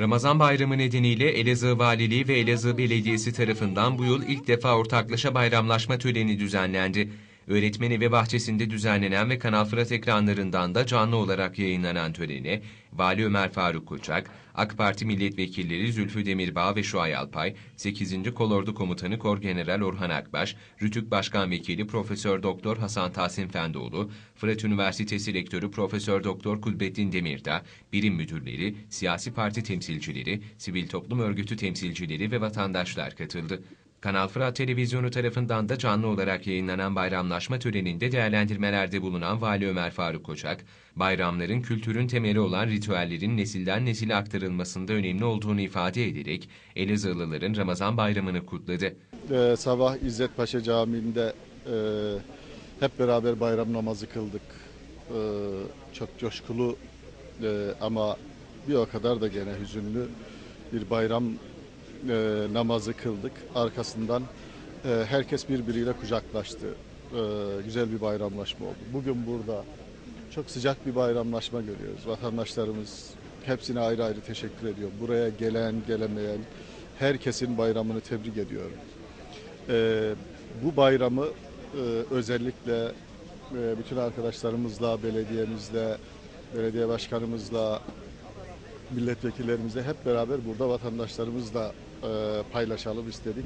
Ramazan bayramı nedeniyle Elazığ Valiliği ve Elazığ Belediyesi tarafından bu yıl ilk defa ortaklaşa bayramlaşma töreni düzenlendi. Öğretmen evi bahçesinde düzenlenen ve Kanal Fırat ekranlarından da canlı olarak yayınlanan törene Vali Ömer Faruk Koçak, AK Parti milletvekilleri Zülfü Demirbağ ve Şuay Alpay, 8. Kolordu Komutanı Korgeneral Orhan Akbaş, Rütük Başkan Vekili Profesör Doktor Hasan Tahsin Fendoğlu, Fırat Üniversitesi Rektörü Profesör Doktor Kudbettin Demirdağ, birim müdürleri, siyasi parti temsilcileri, sivil toplum örgütü temsilcileri ve vatandaşlar katıldı. Kanal Fırat Televizyonu tarafından da canlı olarak yayınlanan bayramlaşma töreninde değerlendirmelerde bulunan Vali Ömer Faruk Koçak, bayramların kültürün temeli olan ritüellerin nesilden nesile aktarılmasında önemli olduğunu ifade ederek Elazığlıların Ramazan bayramını kutladı. Ee, sabah İzzet Paşa Camii'nde e, hep beraber bayram namazı kıldık. Ee, çok coşkulu e, ama bir o kadar da gene hüzünlü bir bayram e, namazı kıldık. Arkasından e, herkes birbiriyle kucaklaştı. E, güzel bir bayramlaşma oldu. Bugün burada çok sıcak bir bayramlaşma görüyoruz. Vatandaşlarımız hepsine ayrı ayrı teşekkür ediyor. Buraya gelen, gelemeyen herkesin bayramını tebrik ediyorum. Ee, bu bayramı e, özellikle e, bütün arkadaşlarımızla, belediyemizle, belediye başkanımızla, milletvekillerimizle hep beraber burada vatandaşlarımızla e, paylaşalım istedik.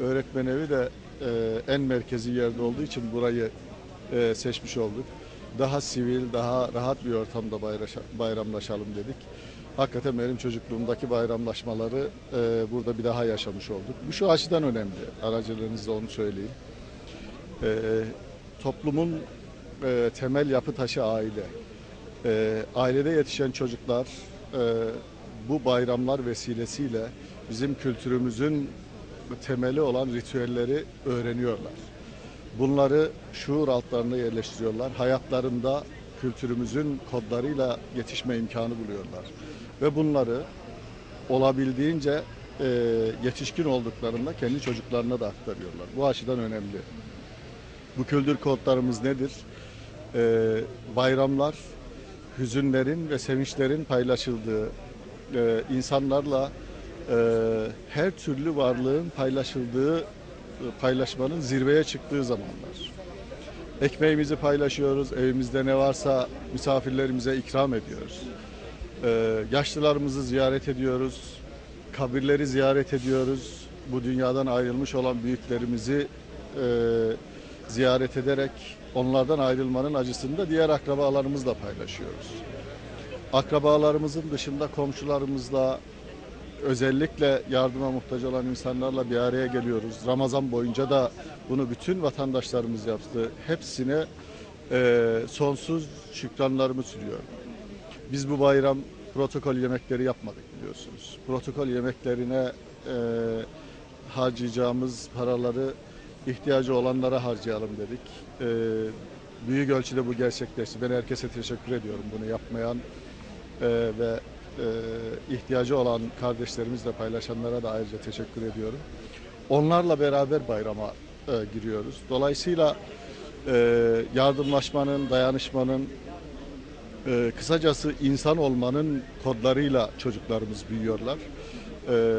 Öğretmen evi de e, en merkezi yerde olduğu için burayı e, seçmiş olduk. Daha sivil, daha rahat bir ortamda bayramlaşalım dedik. Hakikaten benim çocukluğumdaki bayramlaşmaları e, burada bir daha yaşamış olduk. Bu şu açıdan önemli. Aracılığınızla onu söyleyeyim. E, toplumun e, temel yapı taşı aile. E, ailede yetişen çocuklar e, bu bayramlar vesilesiyle bizim kültürümüzün temeli olan ritüelleri öğreniyorlar. Bunları şuur altlarına yerleştiriyorlar. Hayatlarında kültürümüzün kodlarıyla yetişme imkanı buluyorlar. Ve bunları olabildiğince e, yetişkin olduklarında kendi çocuklarına da aktarıyorlar. Bu açıdan önemli. Bu kültür kodlarımız nedir? E, bayramlar, hüzünlerin ve sevinçlerin paylaşıldığı, e, insanlarla her türlü varlığın paylaşıldığı, e, paylaşmanın zirveye çıktığı zamanlar. Ekmeğimizi paylaşıyoruz, evimizde ne varsa misafirlerimize ikram ediyoruz. Ee, yaşlılarımızı ziyaret ediyoruz, kabirleri ziyaret ediyoruz. Bu dünyadan ayrılmış olan büyüklerimizi e, ziyaret ederek onlardan ayrılmanın acısını da diğer akrabalarımızla paylaşıyoruz. Akrabalarımızın dışında komşularımızla, özellikle yardıma muhtaç olan insanlarla bir araya geliyoruz. Ramazan boyunca da bunu bütün vatandaşlarımız yaptı. Hepsine e, sonsuz şükranlarımı sürüyorum. Biz bu bayram protokol yemekleri yapmadık biliyorsunuz. Protokol yemeklerine e, harcayacağımız paraları ihtiyacı olanlara harcayalım dedik. E, büyük ölçüde bu gerçekleşti. Ben herkese teşekkür ediyorum bunu yapmayan e, ve e, ihtiyacı olan kardeşlerimizle paylaşanlara da ayrıca teşekkür ediyorum. Onlarla beraber bayrama e, giriyoruz. Dolayısıyla e, yardımlaşmanın, dayanışmanın, e, kısacası insan olmanın kodlarıyla çocuklarımız büyüyorlar.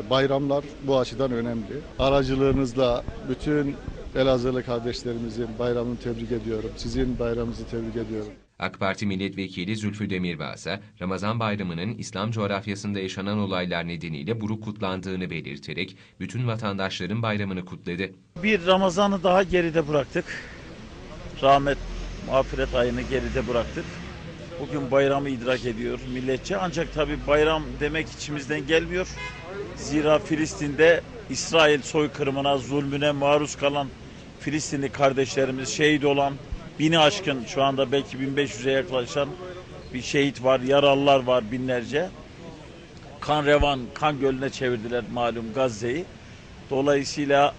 Bayramlar bu açıdan önemli. Aracılığınızla bütün Elazığlı kardeşlerimizin bayramını tebrik ediyorum. Sizin bayramınızı tebrik ediyorum. AK Parti milletvekili Zülfü Demirbağ ise Ramazan bayramının İslam coğrafyasında yaşanan olaylar nedeniyle buruk kutlandığını belirterek bütün vatandaşların bayramını kutladı. Bir Ramazan'ı daha geride bıraktık. Rahmet, mağfiret ayını geride bıraktık. Bugün bayramı idrak ediyor milletçe. Ancak tabi bayram demek içimizden gelmiyor. Zira Filistin'de İsrail soykırımına, zulmüne maruz kalan Filistinli kardeşlerimiz şehit olan bini aşkın şu anda belki 1500'e yaklaşan bir şehit var, yaralılar var binlerce. Kan revan, kan gölüne çevirdiler malum Gazze'yi. Dolayısıyla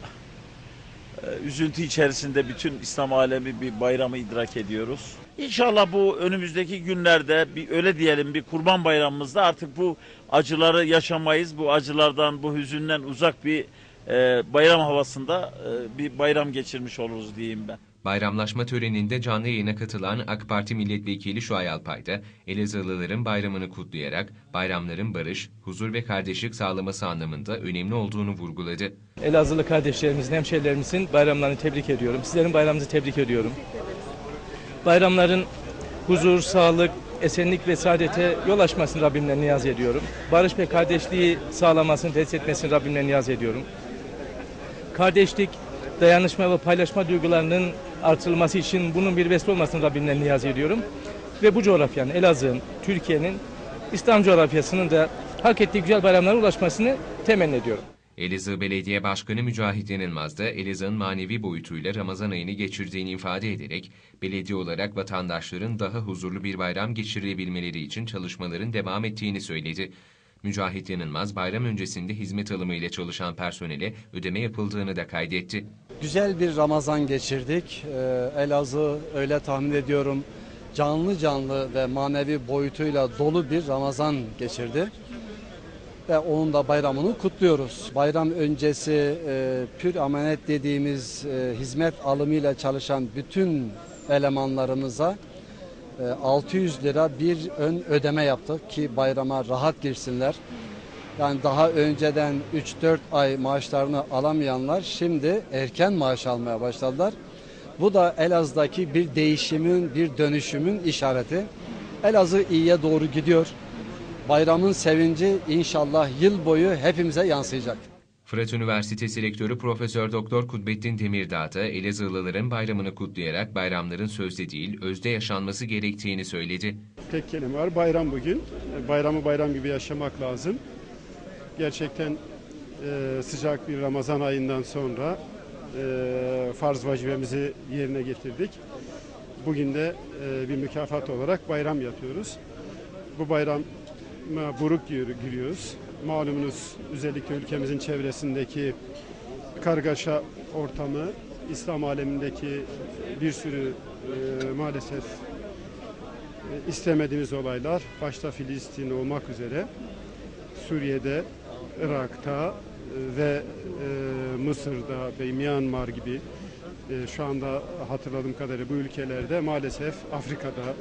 e, üzüntü içerisinde bütün İslam alemi bir bayramı idrak ediyoruz. İnşallah bu önümüzdeki günlerde bir öyle diyelim bir kurban bayramımızda artık bu acıları yaşamayız. Bu acılardan, bu hüzünden uzak bir e, bayram havasında e, bir bayram geçirmiş oluruz diyeyim ben. Bayramlaşma töreninde canlı yayına katılan AK Parti Milletvekili Şuay Alpay da Elazığlıların bayramını kutlayarak bayramların barış, huzur ve kardeşlik sağlaması anlamında önemli olduğunu vurguladı. Elazığlı kardeşlerimizin, hemşehrilerimizin bayramlarını tebrik ediyorum. Sizlerin bayramınızı tebrik ediyorum. Bayramların huzur, sağlık, esenlik ve saadete yol açmasını Rabbimden niyaz ediyorum. Barış ve kardeşliği sağlamasını, destekletmesini Rabbimden niyaz ediyorum. Kardeşlik, dayanışma ve paylaşma duygularının artırılması için bunun bir vesile olmasını Rabbimden niyaz ediyorum. Ve bu coğrafyanın, Elazığ'ın, Türkiye'nin, İslam coğrafyasının da hak ettiği güzel bayramlara ulaşmasını temenni ediyorum. Elazığ Belediye Başkanı Mücahit Yenilmaz da Elazığ'ın manevi boyutuyla Ramazan ayını geçirdiğini ifade ederek belediye olarak vatandaşların daha huzurlu bir bayram geçirebilmeleri için çalışmaların devam ettiğini söyledi. Mücahit Yanılmaz bayram öncesinde hizmet alımıyla çalışan personele ödeme yapıldığını da kaydetti. Güzel bir Ramazan geçirdik. Ee, Elazığ öyle tahmin ediyorum canlı canlı ve manevi boyutuyla dolu bir Ramazan geçirdi. Ve onun da bayramını kutluyoruz. Bayram öncesi e, pür amanet dediğimiz e, hizmet alımıyla çalışan bütün elemanlarımıza e, 600 lira bir ön ödeme yaptık ki bayrama rahat girsinler. Yani daha önceden 3-4 ay maaşlarını alamayanlar şimdi erken maaş almaya başladılar. Bu da Elazığ'daki bir değişimin, bir dönüşümün işareti. Elazığ iyiye doğru gidiyor. Bayramın sevinci inşallah yıl boyu hepimize yansıyacak. Fırat Üniversitesi Rektörü Profesör Doktor Kudbettin Demirdağ da Elazığlıların bayramını kutlayarak bayramların sözde değil özde yaşanması gerektiğini söyledi. tek kelime var. Bayram bugün. Bayramı bayram gibi yaşamak lazım. Gerçekten e, sıcak bir Ramazan ayından sonra e, farz vacibemizi yerine getirdik. Bugün de e, bir mükafat olarak bayram yapıyoruz. Bu bayrama buruk gir- giriyoruz. Malumunuz özellikle ülkemizin çevresindeki kargaşa ortamı, İslam alemindeki bir sürü e, maalesef e, istemediğimiz olaylar başta Filistin olmak üzere Suriye'de, Irak'ta e, ve e, Mısır'da ve Myanmar gibi e, şu anda hatırladığım kadarıyla bu ülkelerde maalesef Afrika'da,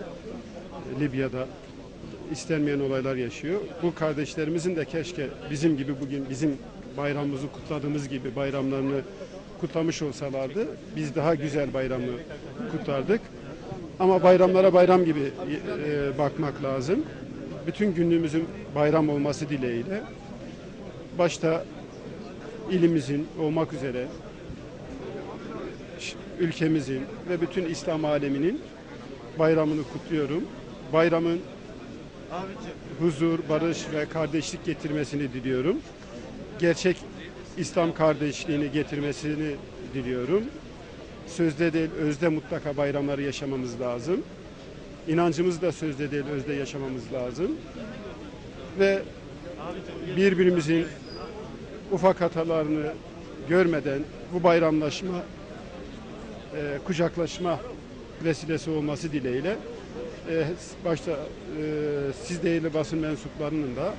Libya'da istenmeyen olaylar yaşıyor. Bu kardeşlerimizin de keşke bizim gibi bugün bizim bayramımızı kutladığımız gibi bayramlarını kutlamış olsalardı biz daha güzel bayramı kutlardık. Ama bayramlara bayram gibi e, bakmak lazım. Bütün günlüğümüzün bayram olması dileğiyle başta ilimizin olmak üzere ülkemizin ve bütün İslam aleminin bayramını kutluyorum. Bayramın huzur, barış ve kardeşlik getirmesini diliyorum. Gerçek İslam kardeşliğini getirmesini diliyorum. Sözde değil, özde mutlaka bayramları yaşamamız lazım. İnancımızı da sözde değil, özde yaşamamız lazım. Ve birbirimizin ufak hatalarını görmeden bu bayramlaşma, e, kucaklaşma vesilesi olması dileğiyle e, başta e, siz değerli basın mensuplarının da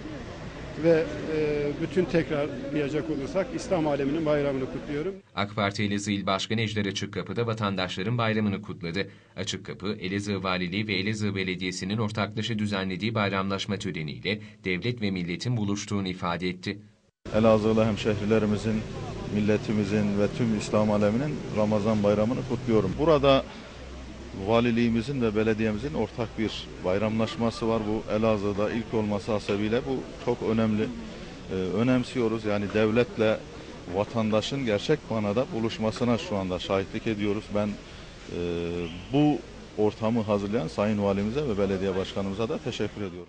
ve e, bütün tekrarlayacak olursak İslam aleminin bayramını kutluyorum. AK Parti Elazığ İl Başkanı Ejder Açıkkapı da vatandaşların bayramını kutladı. Açıkkapı, Elazığ Valiliği ve Elazığ Belediyesi'nin ortaklaşa düzenlediği bayramlaşma töreniyle devlet ve milletin buluştuğunu ifade etti. Elazığlı hemşehrilerimizin, milletimizin ve tüm İslam aleminin Ramazan bayramını kutluyorum. Burada valiliğimizin ve belediyemizin ortak bir bayramlaşması var. Bu Elazığ'da ilk olması hasebiyle bu çok önemli. Ee, önemsiyoruz. Yani devletle vatandaşın gerçek manada buluşmasına şu anda şahitlik ediyoruz. Ben e, bu ortamı hazırlayan Sayın Valimize ve Belediye Başkanımıza da teşekkür ediyorum.